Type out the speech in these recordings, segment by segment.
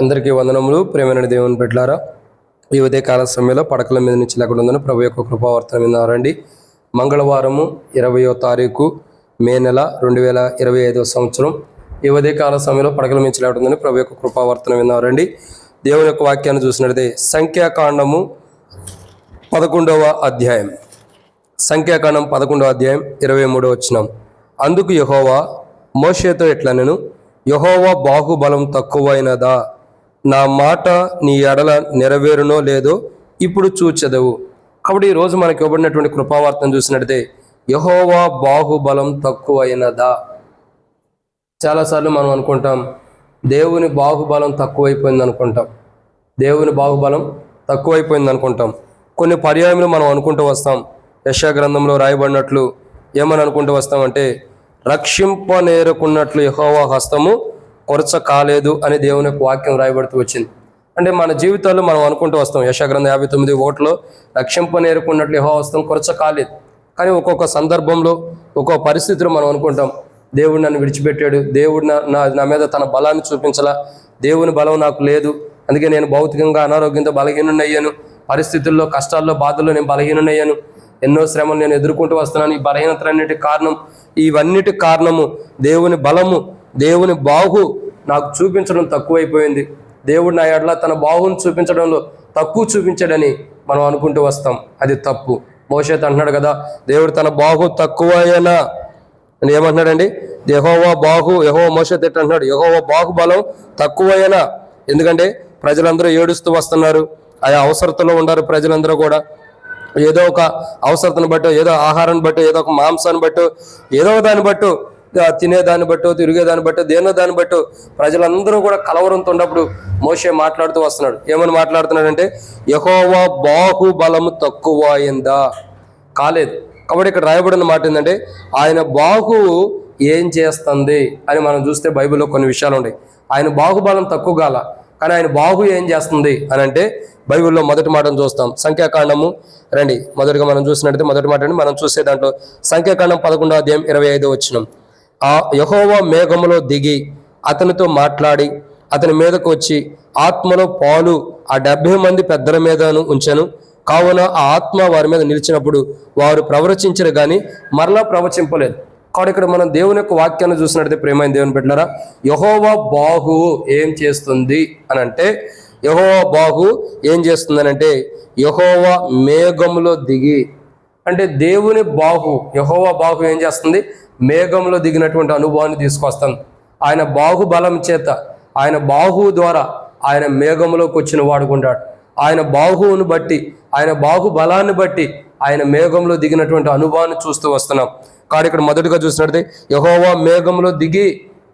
అందరికీ వందనములు. ప్రేమైన దేవుని పెట్టారా ఈ ఉదయకాల సమయంలో పడకల మీద నుంచి లేకుండా ఉందని ప్రభు యొక్క కృపావర్తన విన్నారండి మంగళవారము ఇరవయో తారీఖు మే నెల రెండు వేల ఇరవై ఐదో సంవత్సరం. ఈ ఉదయకాల సమయంలో పడకల మించి లేకుండా ప్రభు యొక్క కృపావర్తన విన్నారండి దేవుని యొక్క వాక్యాన్ని చూసినట్లయితే సంఖ్యాకాండము పదకొండవ అధ్యాయం. సంఖ్యాకాండం పదకొండవ అధ్యాయం ఇరవై మూడో వచ్చినాం అందుకు యహోవా మోషేతో ఎట్లా నేను యహోవా బాహుబలం తక్కువైనదా? నా మాట నీ ఎడల నెరవేరునో లేదో ఇప్పుడు చూచెదవు. కాబట్టి ఈరోజు మనకి ఇవ్వబడినటువంటి కృపావార్తను చూసినట్టే యహోవా బాహుబలం తక్కువైనదా? చాలాసార్లు మనం అనుకుంటాం దేవుని బాహుబలం తక్కువైపోయింది అనుకుంటాం. దేవుని బాహుబలం తక్కువైపోయింది అనుకుంటాం. కొన్ని పర్యాయములు మనం అనుకుంటూ వస్తాం. యశా గ్రంథంలో రాయబడినట్లు ఏమని అనుకుంటూ వస్తామంటే రక్షింపనేరుకున్నట్లు యహోవా హస్తము కొరచ కాలేదు అని దేవుని యొక్క వాక్యం రాయబడుతూ వచ్చింది. అంటే మన జీవితాల్లో మనం అనుకుంటూ వస్తాం యశా యాభై తొమ్మిది ఓట్లో రక్షింప నేర్కున్నట్లు యహో వస్తాం కొరచ కాలేదు. కానీ ఒక్కొక్క సందర్భంలో ఒక్కొక్క పరిస్థితిలో మనం అనుకుంటాం దేవుడు నన్ను విడిచిపెట్టాడు దేవుడు నా నా మీద తన బలాన్ని చూపించలా దేవుని బలం నాకు లేదు అందుకే నేను భౌతికంగా అనారోగ్యంతో బలహీనున్నయ్యాను పరిస్థితుల్లో కష్టాల్లో బాధల్లో నేను బలహీనున్నయ్యాను ఎన్నో శ్రమలు నేను ఎదుర్కొంటూ వస్తున్నాను ఈ బలహీనతలన్నిటి కారణం ఇవన్నిటి కారణము దేవుని బలము దేవుని బాహు నాకు చూపించడం తక్కువైపోయింది. దేవుడు నా ఎడల తన బాహుని చూపించడంలో తక్కువ చూపించాడని మనం అనుకుంటూ వస్తాం. అది తప్పు. మోషేత్ అంటున్నాడు కదా దేవుడు తన బాహు తక్కువైనా అని ఏమంటున్నాడండి? యహోవా బాహు యహో మోషత్ ఎట్ అంటున్నాడు. యహోవా బాహు బలం తక్కువైనా ఎందుకంటే ప్రజలందరూ ఏడుస్తూ వస్తున్నారు. ఆయా అవసరతలో ఉన్నారు ప్రజలందరూ కూడా. ఏదో ఒక అవసరతను బట్టి ఏదో ఆహారాన్ని బట్టి ఏదో ఒక మాంసాన్ని బట్టి ఏదో ఒక దాన్ని బట్టి తినేదాన్ని బట్టో తిరిగేదాన్ని బట్టో దేనో దాన్ని బట్టో ప్రజలందరూ కూడా కలవరంతో ఉన్నప్పుడు మోషే మాట్లాడుతూ వస్తున్నాడు. ఏమని మాట్లాడుతున్నాడంటే యహోవా బాహుబలము తక్కువ అయిందా? కాలేదు. కాబట్టి ఇక్కడ రాయబడిన మాట ఏంటంటే ఆయన బాహువు ఏం చేస్తుంది అని మనం చూస్తే బైబిల్లో కొన్ని విషయాలు ఉన్నాయి ఆయన బాహుబలం తక్కువ కాల కానీ ఆయన బాహు ఏం చేస్తుంది అని అంటే బైబిల్లో మొదటి మాటను చూస్తాం. సంఖ్యాకాండము రండి. మొదటిగా మనం చూసినట్టయితే మొదటి మాట అండి మనం చూసే దాంట్లో సంఖ్యాకాండం పదకొండో అధ్యాయం ఇరవై ఐదో వచ్చినాం ఆ యహోవా మేఘములో దిగి అతనితో మాట్లాడి అతని మీదకు వచ్చి ఆత్మలో పాలు ఆ డెబ్భై మంది పెద్దల మీదను ఉంచాను. కావున ఆ ఆత్మ వారి మీద నిలిచినప్పుడు వారు ప్రవచించరు కానీ మరలా ప్రవచింపలేదు. కాబట్టి ఇక్కడ మనం దేవుని యొక్క వాక్యాన్ని చూసినట్టయితే ప్రేమైన దేవుని పెట్టారా యహోవా బాహు ఏం చేస్తుంది అని అంటే యహోవా బాహు ఏం చేస్తుంది అని అంటే యహోవా మేఘములో దిగి అంటే దేవుని బాహు యహోవా బాహు ఏం చేస్తుంది? మేఘంలో దిగినటువంటి అనుభవాన్ని తీసుకొస్తుంది ఆయన బాహుబలం చేత ఆయన బాహు ద్వారా ఆయన మేఘంలోకి వచ్చిన వాడుకుంటాడు ఆయన బాహువును బట్టి ఆయన బాహుబలాన్ని బట్టి ఆయన మేఘంలో దిగినటువంటి అనుభవాన్ని చూస్తూ వస్తున్నాం. కానీ ఇక్కడ మొదటిగా చూసినట్టే యహోవా మేఘంలో దిగి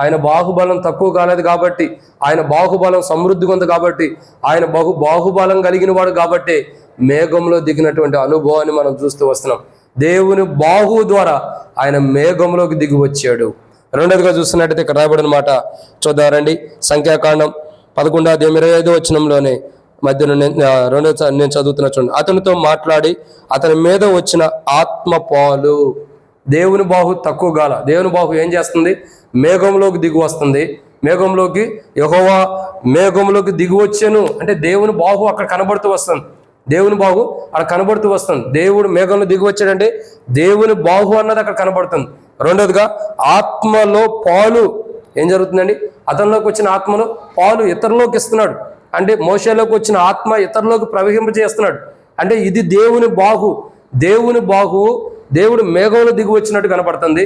ఆయన బాహుబలం తక్కువ కాలేదు కాబట్టి ఆయన బాహుబలం సమృద్ధిగా ఉంది కాబట్టి ఆయన బహు బాహుబలం కలిగిన వాడు కాబట్టి మేఘంలో దిగినటువంటి అనుభవాన్ని మనం చూస్తూ వస్తున్నాం. దేవుని బాహు ద్వారా ఆయన మేఘంలోకి దిగి వచ్చాడు. రెండోదిగా చూస్తున్నట్టయితే ఇక్కడ రాయబడిన మాట చూద్దారండి సంఖ్యాకాండం పదకొండు అధ్యాయం ఇరవై ఐదో వచనంలోనే మధ్యలో నేను రెండో నేను చదువుతున్నా చూడండి. అతనితో మాట్లాడి అతని మీద వచ్చిన ఆత్మ పాలు దేవుని బాహు తక్కువ గాల. దేవుని బాహు ఏం చేస్తుంది? మేఘంలోకి దిగు వస్తుంది. మేఘంలోకి యహోవా మేఘంలోకి దిగి వచ్చాను. అంటే దేవుని బాహు అక్కడ కనబడుతూ వస్తుంది. దేవుని బాహు అక్కడ కనబడుతూ వస్తుంది. దేవుడు మేఘంలో దిగి వచ్చాడంటే దేవుని బాహు అన్నది అక్కడ కనబడుతుంది. రెండోదిగా ఆత్మలో పాలు ఏం జరుగుతుందండి? అతనిలోకి వచ్చిన ఆత్మలో పాలు ఇతరులోకి ఇస్తున్నాడు. అంటే మోసలోకి వచ్చిన ఆత్మ ఇతరులోకి ప్రవహింపజేస్తున్నాడు. అంటే ఇది దేవుని బాహు. దేవుని బాహు దేవుడు మేఘంలో దిగి వచ్చినట్టు కనపడుతుంది.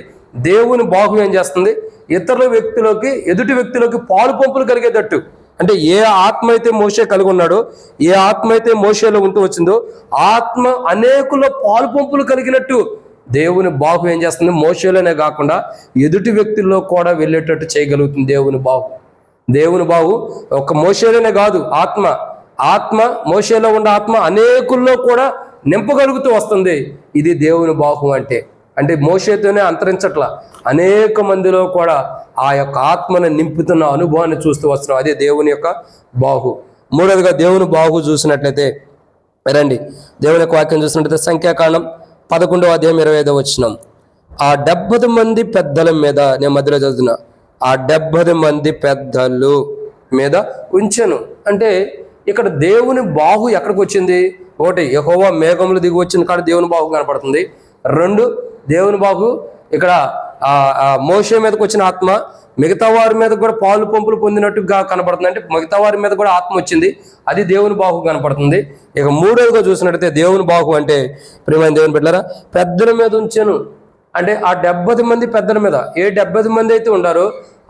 దేవుని బాహు ఏం చేస్తుంది? ఇతరుల వ్యక్తిలోకి ఎదుటి వ్యక్తిలోకి పాలు పంపులు కలిగేటట్టు. అంటే ఏ ఆత్మ అయితే మోసే కలిగి ఉన్నాడో ఏ ఆత్మ అయితే మోసేలో ఉంటూ వచ్చిందో ఆత్మ అనేకుల పాలు పంపులు కలిగినట్టు దేవుని బాహు ఏం చేస్తుంది? మోసేలోనే కాకుండా ఎదుటి వ్యక్తుల్లో కూడా వెళ్ళేటట్టు చేయగలుగుతుంది దేవుని బాహు దేవుని బాహు ఒక మోసేలోనే కాదు ఆత్మ. ఆత్మ మోసేలో ఉన్న ఆత్మ అనేకుల్లో కూడా నింపగలుగుతూ వస్తుంది. ఇది దేవుని బాహు అంటే. అంటే మోసేతోనే అంతరించట్ల. అనేక మందిలో కూడా ఆ యొక్క ఆత్మను నింపుతున్న అనుభవాన్ని చూస్తూ వస్తున్నాం. అదే దేవుని యొక్క బాహు. మూడవదిగా దేవుని బాహు చూసినట్లయితే రండి. దేవుని యొక్క వాక్యం చూసినట్లయితే సంఖ్యాకాండం పదకొండవ అధ్యాయం ఇరవై ఐదవ వచ్చినాం ఆ డెబ్బది మంది పెద్దల మీద నేను మధ్యలో చదువుతున్నా. ఆ డెబ్బది మంది పెద్దలు మీద ఉంచాను. అంటే ఇక్కడ దేవుని బాహు ఎక్కడికి వచ్చింది? ఒకటి ఎహోవా మేఘములు దిగి వచ్చిన కాడ దేవుని బాహు కనపడుతుంది. రెండు దేవుని బాహు ఇక్కడ మోష మీదకి వచ్చిన ఆత్మ మిగతా వారి మీద కూడా పాలు పంపులు పొందినట్టుగా కనపడుతుంది. అంటే మిగతా వారి మీద కూడా ఆత్మ వచ్చింది. అది దేవుని బాహు కనపడుతుంది. ఇక మూడోదిగా చూసినట్టయితే దేవుని బాహు అంటే ప్రియమైన దేవుని పెట్టారా పెద్దల మీద ఉంచాను. అంటే ఆ డెబ్బది మంది పెద్దల మీద ఏ డెబ్బై మంది అయితే ఉండారో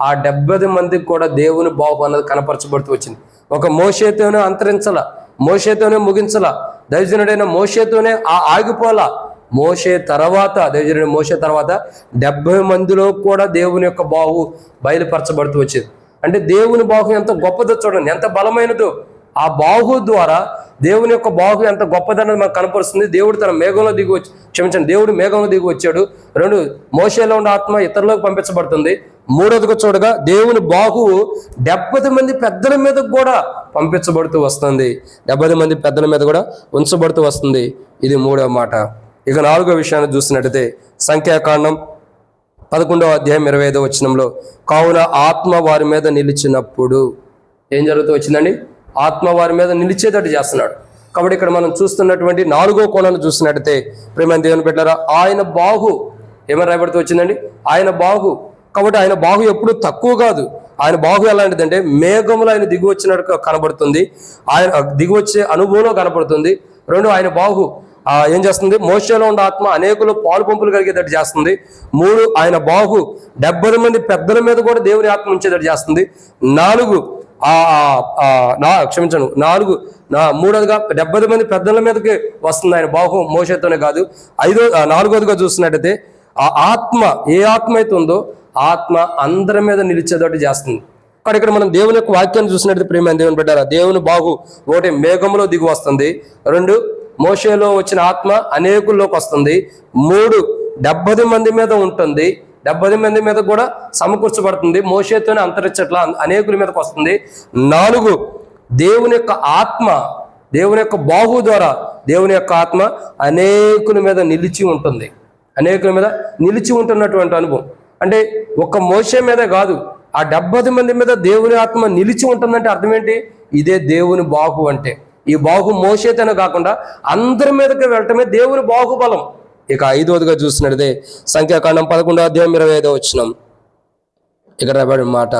ఆ డెబ్బై మందికి కూడా దేవుని బాహు అన్నది కనపరచబడుతూ వచ్చింది. ఒక మోషేతోనే అంతరించాల మోషేతోనే ముగించాల దైవజనుడైన మోషేతోనే ఆ ఆగిపోలా. మోషే తర్వాత దైవజనుడైన మోషే తర్వాత డెబ్బై మందిలో కూడా దేవుని యొక్క బాహు బయలుపరచబడుతూ వచ్చింది. అంటే దేవుని బాహు ఎంత గొప్పదో చూడండి ఎంత బలమైనదో. ఆ బాహు ద్వారా దేవుని యొక్క బాహు ఎంత గొప్పదన్నది మనకు కనపరుస్తుంది. దేవుడు తన మేఘంలో దిగి వచ్చి క్షమించండి దేవుడు మేఘంలో దిగి వచ్చాడు. రెండు మోషేలో ఉన్న ఆత్మ ఇతరులకు పంపించబడుతుంది. మూడోదిగా చూడగా దేవుని బాహువు డెబ్బై మంది పెద్దల మీద కూడా పంపించబడుతూ వస్తుంది. డెబ్బై మంది పెద్దల మీద కూడా ఉంచబడుతూ వస్తుంది. ఇది మూడవ మాట. ఇక నాలుగో విషయాన్ని చూసినట్టయితే సంఖ్యాకాండం పదకొండవ అధ్యాయం ఇరవై ఐదో వచనంలో కావున ఆత్మ వారి మీద నిలిచినప్పుడు ఏం జరుగుతూ వచ్చిందండి? ఆత్మ వారి మీద నిలిచేటట్టు చేస్తున్నాడు. కాబట్టి ఇక్కడ మనం చూస్తున్నటువంటి నాలుగో కోణాన్ని చూసినట్టయితే ప్రేమ దేవుని పెట్టారా ఆయన బాహు ఏమని రాయబడుతూ వచ్చిందండి? ఆయన బాహు. కాబట్టి ఆయన బాహు ఎప్పుడు తక్కువ కాదు. ఆయన బాహు ఎలాంటిదంటే మేఘములు ఆయన దిగి వచ్చినట్టు కనబడుతుంది. ఆయన దిగి వచ్చే అనుభవంలో కనబడుతుంది. రెండు ఆయన బాహు ఏం చేస్తుంది? మోసలో ఉన్న ఆత్మ అనేకులు పాలు పంపులు కలిగేటట్టు చేస్తుంది. మూడు ఆయన బాహు డెబ్బై మంది పెద్దల మీద కూడా దేవుని ఆత్మ ఉంచేటట్టు చేస్తుంది. నాలుగు నా క్షమించను నాలుగు నా మూడోదిగా డెబ్బై మంది పెద్దల మీదకి వస్తుంది ఆయన బాహు మోషతోనే కాదు. ఐదో నాలుగోదిగా చూసినట్టయితే ఆ ఆత్మ ఏ ఆత్మ అయితే ఉందో ఆత్మ అందరి మీద నిలిచేదోటి చేస్తుంది. కానీ ఇక్కడ మనం దేవుని యొక్క వాక్యాన్ని చూసినట్టు ప్రేమ దేవుని పెట్టారా దేవుని బాహు ఒకటి మేఘంలో దిగి వస్తుంది. రెండు మోషేలో వచ్చిన ఆత్మ అనేకుల్లోకి వస్తుంది. మూడు డెబ్బది మంది మీద ఉంటుంది. డెబ్బై మంది మీద కూడా సమకూర్చబడుతుంది. మోషేతోనే అంతరించట్ల అనేకుల మీదకి వస్తుంది. నాలుగు దేవుని యొక్క ఆత్మ దేవుని యొక్క బాహు ద్వారా దేవుని యొక్క ఆత్మ అనేకుల మీద నిలిచి ఉంటుంది. అనేకుల మీద నిలిచి ఉంటున్నటువంటి అనుభవం. అంటే ఒక్క మోసే మీదే కాదు ఆ డెబ్బై మంది మీద దేవుని ఆత్మ నిలిచి ఉంటుందంటే అర్థం ఏంటి? ఇదే దేవుని బాహు అంటే. ఈ బాహు మోసేతనే కాకుండా అందరి మీదకి వెళ్ళటమే దేవుని బాహుబలం. ఇక ఐదవదిగా చూసినట్టే సంఖ్యాకాండం పదకొండో అధ్యాయం ఇరవై ఐదో వచ్చినాం ఇక్కడ రాబడిన మాట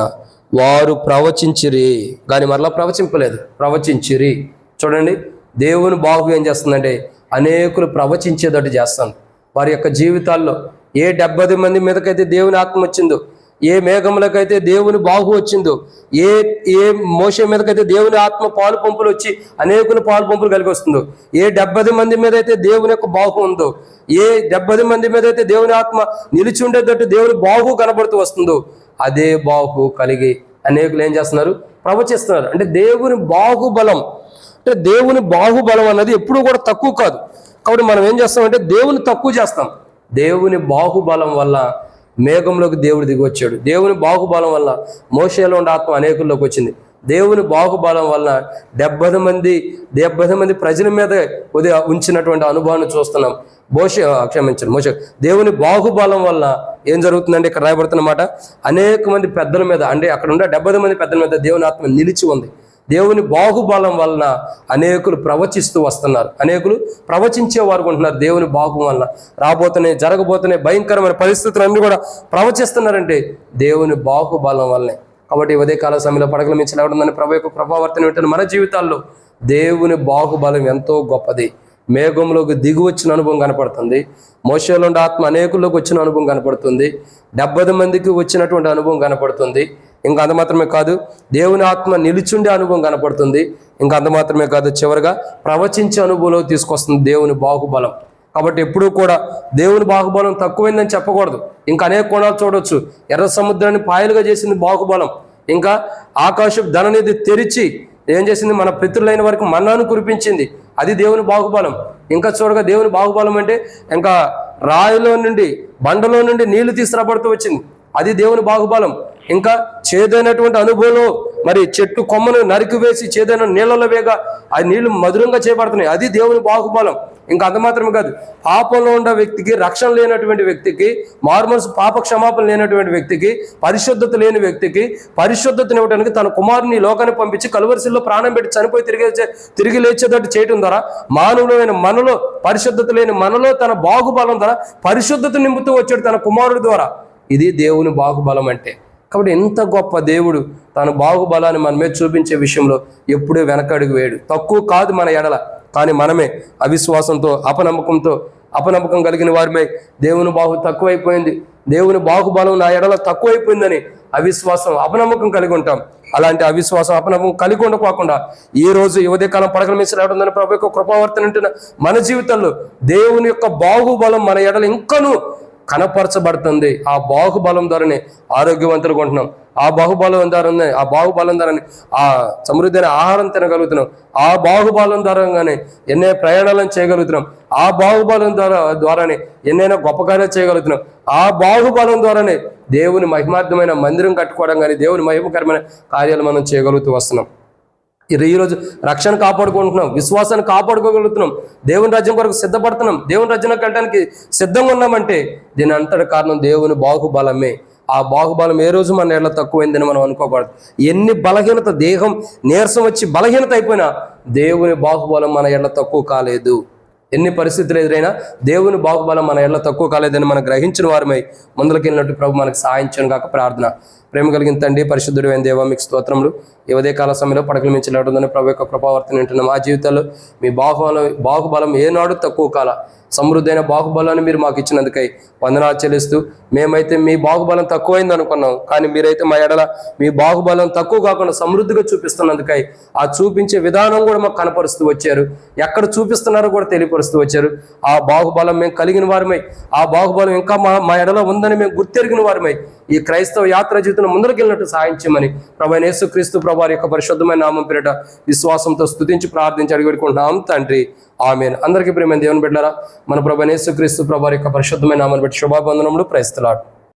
వారు ప్రవచించిరి. కానీ మరలా ప్రవచింపలేదు ప్రవచించిరి. చూడండి దేవుని బాహు ఏం చేస్తుందంటే అనేకులు ప్రవచించేటట్టు చేస్తాను. వారి యొక్క జీవితాల్లో ఏ డెబ్బై మంది మీదకైతే దేవుని ఆత్మ వచ్చిందో ఏ మేఘములకైతే దేవుని బాహు వచ్చిందో ఏ ఏ మోస మీదకైతే దేవుని ఆత్మ పాలు పంపులు వచ్చి అనేకులు పాలు పంపులు కలిగి వస్తుందో ఏ డెబ్బది మంది మీద అయితే దేవుని యొక్క బాహు ఉందో ఏ డెబ్బది మంది మీద అయితే దేవుని ఆత్మ నిలిచి ఉండేటట్టు దేవుని బాహు కనబడుతూ వస్తుందో అదే బాహు కలిగి అనేకులు ఏం చేస్తున్నారు? ప్రవచిస్తున్నారు. అంటే దేవుని బాహుబలం అంటే దేవుని బాహుబలం అన్నది ఎప్పుడూ కూడా తక్కువ కాదు. కాబట్టి మనం ఏం చేస్తామంటే దేవుని తక్కువ చేస్తాం. దేవుని బాహుబలం వల్ల మేఘంలోకి దేవుడు దిగి వచ్చాడు దేవుని బాహుబలం వల్ల మోషేలో ఉండే ఆత్మ అనేకుల్లోకి వచ్చింది. దేవుని బాహుబలం వల్ల డెబ్బై మంది డెబ్బై మంది ప్రజల మీద ఉదయం ఉంచినటువంటి అనుభవాన్ని చూస్తున్నాం. మోష క్షమించండి మోష. దేవుని బాహుబలం వల్ల ఏం జరుగుతుందంటే ఇక్కడ రాయబడుతున్నమాట అనేక మంది పెద్దల మీద అంటే అక్కడ ఉండే డెబ్బై మంది పెద్దల మీద దేవుని ఆత్మ నిలిచి ఉంది. దేవుని బాహుబలం వలన అనేకులు ప్రవచిస్తూ వస్తున్నారు. అనేకులు ప్రవచించేవారు ఉంటున్నారు దేవుని బాహు వలన. రాబోతున్నాయి జరగబోతున్నాయి భయంకరమైన పరిస్థితులన్నీ కూడా ప్రవచిస్తున్నారంటే దేవుని బాహుబలం వల్లనే కాబట్టి ఉదయ కాల సమయంలో పడగల మించిన లేవడందని ప్రభు యొక్క ప్రభావర్తన ఏంటని మన జీవితాల్లో దేవుని బాహుబలం ఎంతో గొప్పది. మేఘంలోకి దిగి వచ్చిన అనుభవం కనపడుతుంది. మోసలో ఉండే ఆత్మ అనేకుల్లోకి వచ్చిన అనుభవం కనపడుతుంది. డెబ్బై మందికి వచ్చినటువంటి అనుభవం కనపడుతుంది. ఇంకా అంత మాత్రమే కాదు దేవుని ఆత్మ నిలుచుండే అనుభవం కనపడుతుంది. ఇంకా అంత మాత్రమే కాదు చివరిగా ప్రవచించే అనుభవంలో తీసుకొస్తుంది దేవుని బాహుబలం. కాబట్టి ఎప్పుడూ కూడా దేవుని బాహుబలం తక్కువైందని చెప్పకూడదు. ఇంకా అనేక కోణాలు చూడొచ్చు. ఎర్ర సముద్రాన్ని పాయలుగా చేసింది బాహుబలం. ఇంకా ఆకాశం ధననిధి తెరిచి ఏం చేసింది? మన పితృలైన వరకు మన్నాను కురిపించింది. అది దేవుని బాహుబలం. ఇంకా చూడగా దేవుని బాహుబలం అంటే ఇంకా రాయిలో నుండి బండలో నుండి నీళ్ళు తీసుకురాబడుతూ వచ్చింది. అది దేవుని బాహుబలం. ఇంకా చేదైనటువంటి అనుభవంలో మరి చెట్టు కొమ్మను నరికి వేసి చేదైన నీళ్ళలో వేగా ఆ నీళ్ళు మధురంగా చేయబడుతున్నాయి అది దేవుని బాహుబలం. ఇంకా అంత మాత్రమే కాదు పాపంలో ఉన్న వ్యక్తికి రక్షణ లేనటువంటి వ్యక్తికి మార్మల్స్ పాప క్షమాపణ లేనటువంటి వ్యక్తికి పరిశుద్ధత లేని వ్యక్తికి పరిశుద్ధతని ఇవ్వడానికి తన కుమారుని లోకాన్ని పంపించి కలువరిశిల్లో ప్రాణం పెట్టి చనిపోయి తిరిగి తిరిగి లేచేటట్టు చేయడం ద్వారా మానవుడైన మనలో పరిశుద్ధత లేని మనలో తన బాహుబలం ద్వారా పరిశుద్ధత నింపుతూ వచ్చాడు తన కుమారుడి ద్వారా. ఇది దేవుని బాహుబలం అంటే. కాబట్టి ఎంత గొప్ప దేవుడు తన బాహుబలాన్ని మన మీద చూపించే విషయంలో ఎప్పుడూ వెనకడుగు వేయడు. తక్కువ కాదు మన ఎడల కానీ మనమే అవిశ్వాసంతో అపనమ్మకంతో అపనమ్మకం కలిగిన వారిపై దేవుని బాహు తక్కువైపోయింది. దేవుని బాహుబలం నా ఎడల తక్కువైపోయిందని అవిశ్వాసం అపనమ్మకం కలిగి ఉంటాం. అలాంటి అవిశ్వాసం అపనమ్మకం కలిగి ఉండకోకుండా ఈ రోజు యువదే కాలం పడకల మీద రావడం ప్రభు యొక్క కృపావర్తన ఉంటున్న మన జీవితంలో దేవుని యొక్క బాహుబలం మన ఎడల ఇంకనూ కనపరచబడుతుంది. ఆ బాహుబలం ద్వారానే ఆరోగ్యవంతులు కొంటున్నాం ఆ బాహుబలం ద్వారానే ఆ బాహుబలం ద్వారానే ఆ సమృద్ధైన ఆహారం తినగలుగుతున్నాం. ఆ బాహుబలం ద్వారానే ఎన్నో ప్రయాణాలను చేయగలుగుతున్నాం. ఆ బాహుబలం ద్వారా ద్వారానే ఎన్నైనా గొప్ప కార్యాలు చేయగలుగుతున్నాం. ఆ బాహుబలం ద్వారానే దేవుని మహిమార్థమైన మందిరం కట్టుకోవడం కానీ దేవుని మహిమకరమైన కార్యాలు మనం చేయగలుగుతూ వస్తున్నాం. ఈరోజు రక్షణ కాపాడుకుంటున్నాం విశ్వాసాన్ని కాపాడుకోగలుగుతున్నాం దేవుని రాజ్యం కొరకు సిద్ధపడుతున్నాం దేవుని రాజ్యంలోకి వెళ్ళడానికి సిద్ధంగా ఉన్నామంటే దీని అంతటి కారణం దేవుని బాహుబలమే. ఆ బాహుబలం ఏ రోజు మన ఎట్లా తక్కువైందని మనం అనుకోకూడదు. ఎన్ని బలహీనత దేహం నీరసం వచ్చి బలహీనత అయిపోయినా దేవుని బాహుబలం మన ఏళ్ళ తక్కువ కాలేదు. ఎన్ని పరిస్థితులు ఎదురైనా దేవుని బాహుబలం మన ఎట్ల తక్కువ కాలేదని మనం గ్రహించిన వారమై ముందుకు వెళ్ళినట్టు ప్రభు మనకు సాయించను కాక ప్రార్థన. ప్రేమ కలిగిన తండ్రి పరిశుద్ధుడు అయిన దేవ మీకు స్తోత్రములు. ఇవదే కాల సమయంలో పడకల మించి లేడుందని ప్రభు యొక్క కృపావర్తన వింటున్నాం. మా జీవితాల్లో మీ బాహుబలం బాహుబలం ఏనాడు తక్కువ కాల సమృద్ధైన బాహుబలాన్ని మీరు మాకు ఇచ్చినందుకై వందనాలు చెల్లిస్తూ మేమైతే మీ బాహుబలం తక్కువైంది అనుకున్నాం కానీ మీరైతే మా ఎడల మీ బాహుబలం తక్కువ కాకుండా సమృద్ధిగా చూపిస్తున్నందుకై ఆ చూపించే విధానం కూడా మాకు కనపరుస్తూ వచ్చారు. ఎక్కడ చూపిస్తున్నారో కూడా తెలియపరుస్తూ వచ్చారు. ఆ బాహుబలం మేము కలిగిన వారమై ఆ బాహుబలం ఇంకా మా మా ఎడల ఉందని మేము గుర్తెరిగిన వారమై ఈ క్రైస్తవ యాత్ర జీవితం ముందరకెళ్ళినట్టు సాయించమని చేయమని ప్రభు యేసుక్రీస్తు ప్రభు యొక్క పరిశుద్ధమైన నామం పేరిట విశ్వాసంతో స్థుతించి ప్రార్థించి అడిగి పెట్టుకుంటున్నాం తండ్రి. ఆమెను. అందరికీ ప్రేమ దేవుని బిడ్డారా మన ప్రభు క్రీస్తు ప్రభు యొక్క పరిశుద్ధమైన నామను బట్టి శుభాబంధనములు ప్రయత్నాడు